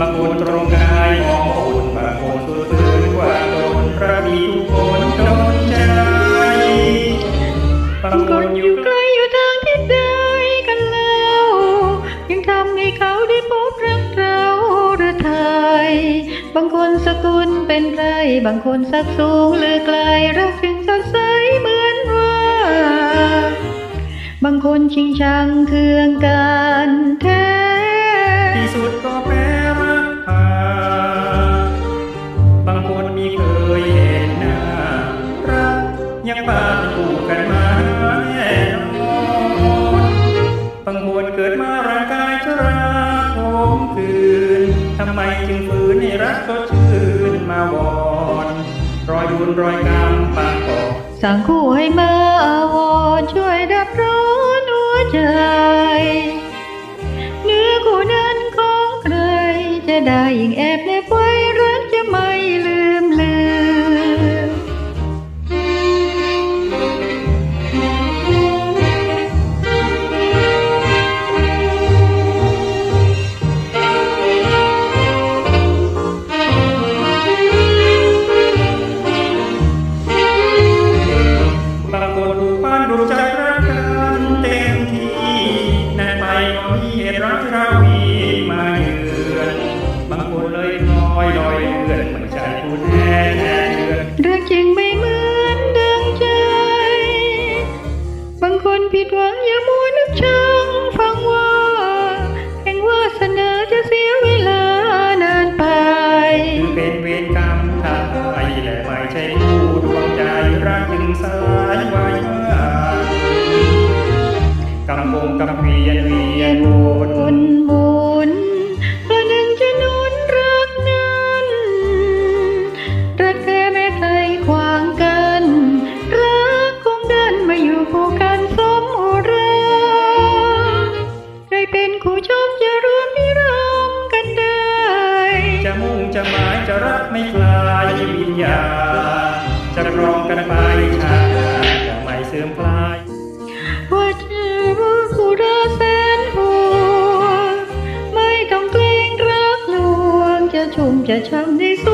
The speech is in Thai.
สักคนบางคนตรงกายมองอุ่นบางคนตัวตื่นกว่าคนพระบีทุกคนโดนใจบางคนอยู่ไกลอยู่ทางที่ใดกันแล้ว ยังทำให้เขาได้พบรักเราหรือไทยบางคนสกุลเป็นไรบางคนสักสูงหรือไกลรักจึงสดใสเหมือนว่า บางคนชิงชังเคืองกันแท้ บางคนเกิดมาร่างกายชราโหมคืนทำไมจึงฝืนให้รักสดชื่นมาบอนรอยบุญรอยกรรมปากอกสั่งคู่ให้มาอาวรช่วยดับร้อนหัวใจเนื้อคู่นั้นของใครจะได้ยิ่งแอบในไว้ รักเราวีมาเยือน บางคนเลยลอยลอยเลื่อนไม่ใช่ผู้แท้แท้เดือนรักจริงไม่เหมือนดังใจ บางคนผิดหวังอย่ามัวนึกชังฟังว่าแห่งวาสนาจะเสียเวลานานไปคือเป็นเวรกรรมทางไปและไม่ใช่ผู้ดวงใจรักจึงสายไคงกำเวียนเวียนวนวน หมุนประหนึ่งจะนุนรักนั้นรักแท้แม้ใครขวางกัน รักคงเดินมาอยู่คู่กันสมอุราใครเป็นคู่ชมจะร่วมนิรมกันได้ จะมุ่งจะหมายจะรักไม่คลายวิญญาจะครองกันไปช้าจะไม่เสื่อมคลาย จะช้ำในสุ